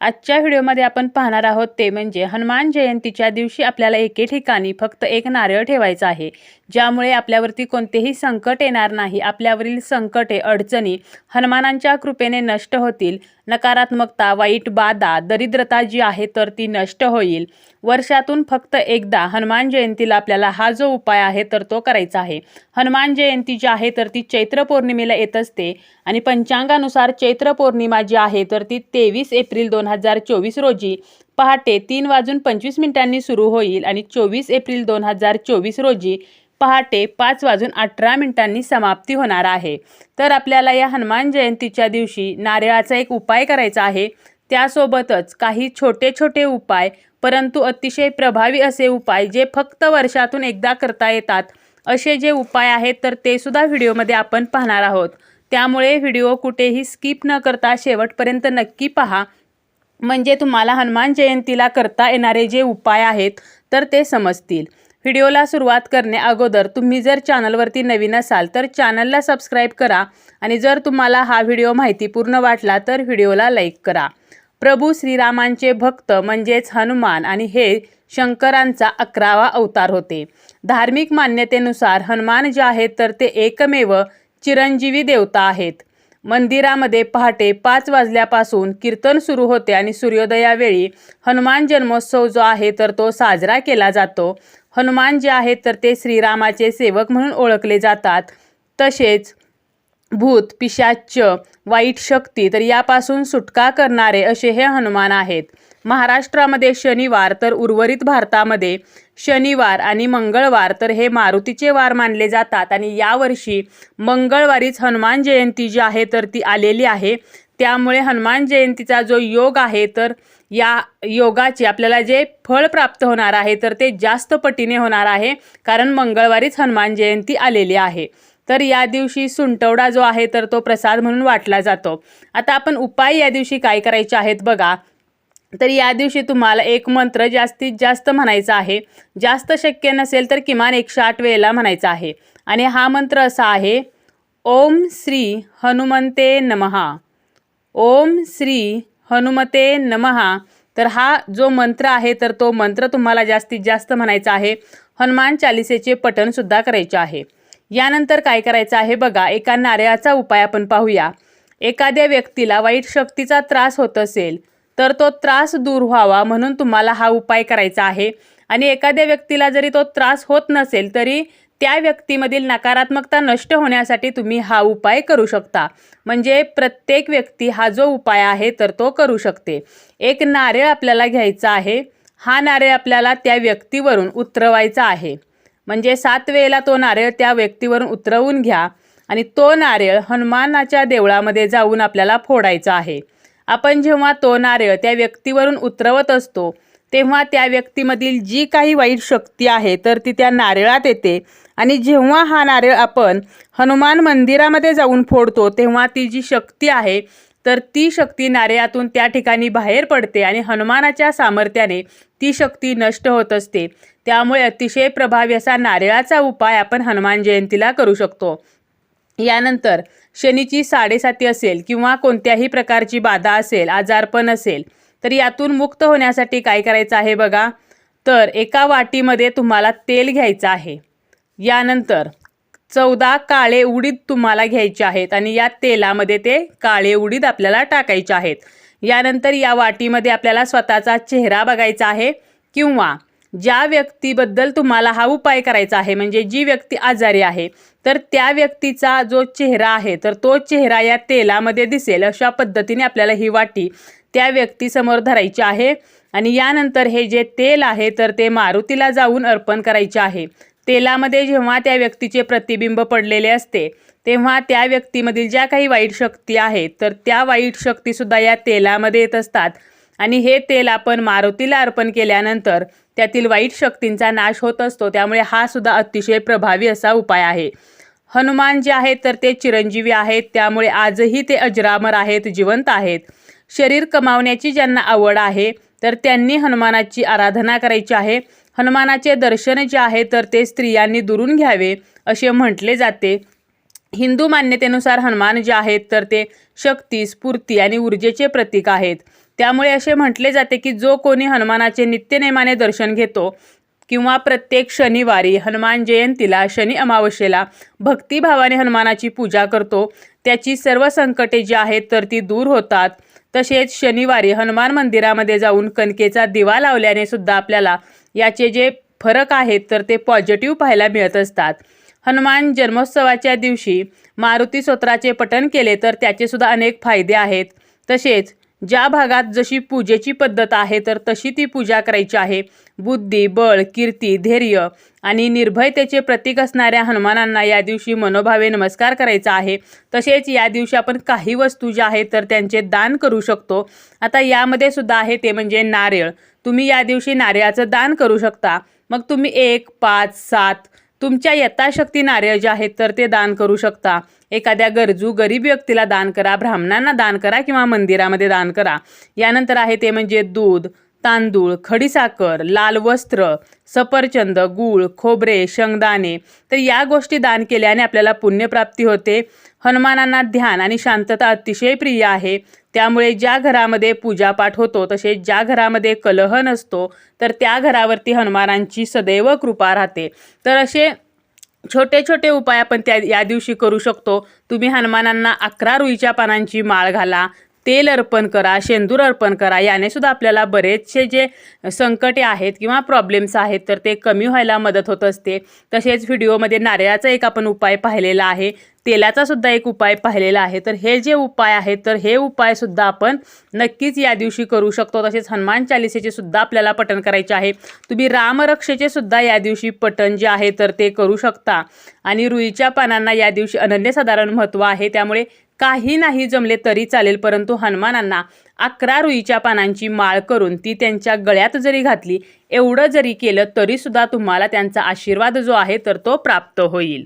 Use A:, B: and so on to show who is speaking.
A: आजच्या व्हिडिओमध्ये आपण पाहणार आहोत ते म्हणजे हनुमान जयंतीच्या दिवशी आपल्याला एके ठिकाणी फक्त एक नारळ ठेवायचा आहे. ज्यामुळे आपल्यावरती कोणतेही संकट येणार नाही. आपल्यावरील संकटे अडचणी हनुमानांच्या कृपेने नष्ट होतील. नकारात्मकता वाईट बाधा दरिद्रता जी आहे तर ती नष्ट होईल. वर्षातून फक्त एकदा हनुमान जयंतीला आपल्याला हा जो उपाय आहे तर तो करायचा आहे. हनुमान जयंती जी आहे तर ती चैत्र पौर्णिमेला येत असते आणि पंचांगानुसार चैत्र पौर्णिमा जी आहे तर ती तेवीस एप्रिल दोन हजार चोवीस रोजी. पहाटे तीन वाजून पंचवीस मिनिटांनी सुरू होईल आणि चोवीस एप्रिल दोन हजार चोवीस रोजी पहाटे पाच वाजून अठरा मिनिटांनी समाप्ती होणार आहे. तर आपल्याला या हनुमान जयंतीच्या दिवशी नारळाचा एक उपाय करायचा आहे. त्यासोबतच काही छोटे छोटे उपाय परंतु अतिशय प्रभावी असे उपाय जे फक्त वर्षातून एकदा करता येतात असे जे उपाय आहेत तर ते सुद्धा व्हिडिओमध्ये आपण पाहणार आहोत. त्यामुळे व्हिडिओ कुठेही स्किप न करता शेवटपर्यंत नक्की पहा. म्हणजे तुम्हाला हनुमान जयंतीला करता येणारे जे उपाय आहेत तर ते समजतील. व्हिडिओला सुरुवात करणे अगोदर तुम्ही जर चॅनलवरती नवीन असाल तर चॅनलला सबस्क्राईब करा आणि जर तुम्हाला हा व्हिडिओ माहितीपूर्ण वाटला तर व्हिडिओला लाईक करा. प्रभू श्रीरामांचे भक्त म्हणजेच हनुमान आणि हे शंकरांचा अकरावा अवतार होते. धार्मिक मान्यतेनुसार हनुमान जे आहेत तर ते एकमेव चिरंजीवी देवता आहेत. मंदिरामध्ये पहाटे पाच वाजल्यापासून कीर्तन सुरू होते आणि सूर्योदयावेळी हनुमान जन्मोत्सव जो आहे तर तो साजरा केला जातो. हनुमान जे आहेत तर ते श्रीरामाचे सेवक म्हणून ओळखले जातात. तसेच भूत पिशाच्य वाईट शक्ती तर यापासून सुटका करणारे असे हे हनुमान आहेत. महाराष्ट्रामध्ये शनिवार तर उर्वरित भारतामध्ये शनिवार आणि मंगळवार तर हे मारुतीचे वार मानले जातात. आणि यावर्षी मंगळवारीच हनुमान जयंती जी आहे तर ती आलेली आहे. त्यामुळे हनुमान जयंतीचा जो योग आहे तर या योगाचे आपल्याला जे फळ प्राप्त होणार आहे तर ते जास्त पटीने होणार आहे. कारण मंगळवारीच हनुमान जयंती आलेली आहे. तर या दिवशी सुंटवडा जो आहे तर तो प्रसाद म्हणून वाटला जातो. आता आपण उपाय या दिवशी काय करायचे आहेत बघा. तर या दिवशी तुम्हाला एक मंत्र जास्तीत जास्त म्हणायचा आहे. जास्त शक्य नसेल तर किमान एकशे आठ वेळेला म्हणायचा आहे. आणि हा मंत्र असा आहे ओम श्री हनुमंते नमहा ओम श्री हनुमते नमहा तर हा जो मंत्र आहे तर तो मंत्र तुम्हाला जास्तीत जास्त म्हणायचा आहे. हनुमान चालिसेचे पठणसुद्धा करायचे आहे. यानंतर काय करायचं आहे बघा एका नारळाचा उपाय आपण पाहूया. एखाद्या व्यक्तीला वाईट शक्तीचा त्रास होत असेल तर तो त्रास दूर व्हावा म्हणून तुम्हाला हा उपाय करायचा आहे. आणि एखाद्या व्यक्तीला जरी तो त्रास होत नसेल तरी त्या व्यक्तीमधील नकारात्मकता नष्ट होण्यासाठी तुम्ही हा उपाय करू शकता. म्हणजे प्रत्येक व्यक्ती हा जो उपाय आहे तर तो करू शकते. एक नारळ आपल्याला घ्यायचा आहे. हा नारळ आपल्याला त्या व्यक्तीवरून उतरवायचा आहे. म्हणजे सात वेळेला तो नारळ त्या व्यक्तीवरून उतरवून घ्या. आणि तो नारळ हनुमानाच्या देवळामध्ये जाऊन आपल्याला फोडायचा आहे. आपण जेव्हा तो नारळ त्या व्यक्तीवरून उतरवत असतो तेव्हा त्या व्यक्तीमधील जी काही वाईट शक्ती आहे तर ती त्या नारळात येते. आणि जेव्हा हा नारळ आपण हनुमान मंदिरामध्ये जाऊन फोडतो तेव्हा ती जी शक्ती आहे तर ती शक्ती नारळातून त्या ठिकाणी बाहेर पडते आणि हनुमानाच्या सामर्थ्याने ती शक्ती नष्ट होत असते. त्यामुळे अतिशय प्रभावी असा नारळाचा उपाय आपण हनुमान जयंतीला करू शकतो. यानंतर शनीची साडेसाती असेल किंवा कोणत्याही प्रकारची बाधा असेल आजारपण असेल तर यातून मुक्त होण्यासाठी काय करायचं आहे बघा? तर एका वाटीमध्ये तुम्हाला तेल घ्यायचं आहे. यानंतर चौदा काळे उडीद तुम्हाला घ्यायचे आहेत आणि या तेलामध्ये ते काळे उडीद आपल्याला टाकायचे आहेत. यानंतर या वाटीमध्ये आपल्याला स्वतःचा चेहरा बघायचा आहे किंवा ज्या व्यक्तीबद्दल तुम्हाला हा उपाय करायचा आहे म्हणजे जी व्यक्ती आजारी आहे तर त्या व्यक्तीचा जो चेहरा आहे तर तो चेहरा या तेलामध्ये दिसेल अशा पद्धतीने आपल्याला ही वाटी त्या व्यक्तीसमोर धरायची आहे. आणि यानंतर हे जे तेल आहे तर ते मारुतीला जाऊन अर्पण करायचे आहे. तेलामध्ये जेव्हा त्या व्यक्तीचे प्रतिबिंब पडलेले असते तेव्हा त्या व्यक्तीमधील ज्या काही वाईट शक्ती आहेत तर त्या वाईट शक्तीसुद्धा या तेलामध्ये येत असतात. आणि हे तेल आपण मारुतीला अर्पण केल्यानंतर त्यातील वाईट शक्तींचा नाश होत असतो. त्यामुळे हा सुद्धा अतिशय प्रभावी असा उपाय आहे. हनुमान जे आहेत तर ते चिरंजीवी आहेत. त्यामुळे आजही ते अजरामर आहेत जिवंत आहेत. शरीर कमावण्याची ज्यांना आवड आहे तर त्यांनी हनुमानाची आराधना करायची आहे. हनुमानाचे दर्शन जे आहे तर ते स्त्रियांनी दुरून घ्यावे असे म्हटले जाते. हिंदू मान्यतेनुसार हनुमान जे आहेत तर ते शक्ती स्फूर्ती आणि ऊर्जेचे प्रतीक आहेत. त्यामुळे असे म्हटले जाते की जो कोणी हनुमानाचे नित्यनेमाने दर्शन घेतो किंवा प्रत्येक शनिवारी हनुमान जयंतीला शनी अमावस्येला भक्तिभावाने हनुमानाची पूजा करतो त्याची सर्व संकटे जी आहेत तर ती दूर होतात. तसेच शनिवारी हनुमान मंदिरामध्ये जाऊन कणकेचा दिवा लावल्याने सुद्धा आपल्याला याचे जे फरक आहेत तर ते पॉझिटिव्ह पाहायला मिळत असतात. हनुमान जन्मोत्सवाच्या दिवशी मारुती स्तोत्राचे पठण केले तर त्याचे सुद्धा अनेक फायदे आहेत. तसेच ज्या भागात जशी पूजेची पद्धत आहे तर तशी ती पूजा करायची आहे. बुद्धी बळ कीर्ती धैर्य आणि निर्भयतेचे प्रतीक असणाऱ्या हनुमानांना या दिवशी मनोभावे नमस्कार करायचा आहे. तसेच या दिवशी आपण काही वस्तू ज्या आहेत तर त्यांचे दान करू शकतो. आता यामध्ये सुद्धा आहे ते म्हणजे नारळ. तुम्ही या दिवशी नारळाचं दान करू शकता. मग तुम्ही एक पाच सात तुमच्या यथाशक्ती नारळ जे आहेत तर ते दान करू शकता. एखाद्या गरजू गरीब व्यक्तीला दान करा ब्राह्मणांना दान करा किंवा मंदिरामध्ये दान करा. यानंतर आहे ते म्हणजे दूध तांदूळ खडीसाखर लाल वस्त्र सफरचंद गूळ खोबरे शेंगदाणे. तर या गोष्टी दान केल्याने आपल्याला पुण्यप्राप्ती होते. हनुमानांना ध्यान आणि शांतता अतिशय प्रिय आहे. त्यामुळे ज्या घरामध्ये पूजापाठ होतो तसेच ज्या घरामध्ये कलह नसतो तर त्या घरावरती हनुमानांची सदैव कृपा राहते. तर असे छोटे छोटे उपाय आपण त्या या दिवशी करू शकतो. तुम्ही हनुमानांना अकरा रुईच्या पानांची माळ घाला. तेल अर्पण करा शेंदूर अर्पण करा याने सुद्धा आपल्याला बरेचसे जे संकटे आहेत किंवा प्रॉब्लेम्स आहेत तर ते कमी व्हायला मदत होत असते. तसेच व्हिडिओमध्ये नारळाचा एक आपण उपाय पाहिलेला आहे तेलाचा सुद्धा एक उपाय पाहिलेला आहे. तर हे जे उपाय आहेत तर हे उपाय सुद्धा आपण नक्कीच या दिवशी करू शकतो. तसेच हनुमान चालिसेचे सुद्धा आपल्याला पठण करायचे आहे. तुम्ही रामरक्षेचे सुद्धा या दिवशी पठण जे आहे तर ते करू शकता. आणि रुईच्या पानांना या दिवशी अनन्यसाधारण महत्त्व आहे. त्यामुळे काही नाही जमले तरी चालेल परंतु हनुमानांना अकरा रुईच्या पानांची माळ करून ती त्यांच्या गळ्यात जरी घातली एवढं जरी केलं तरीसुद्धा तुम्हाला त्यांचा आशीर्वाद जो आहे तर तो प्राप्त होईल.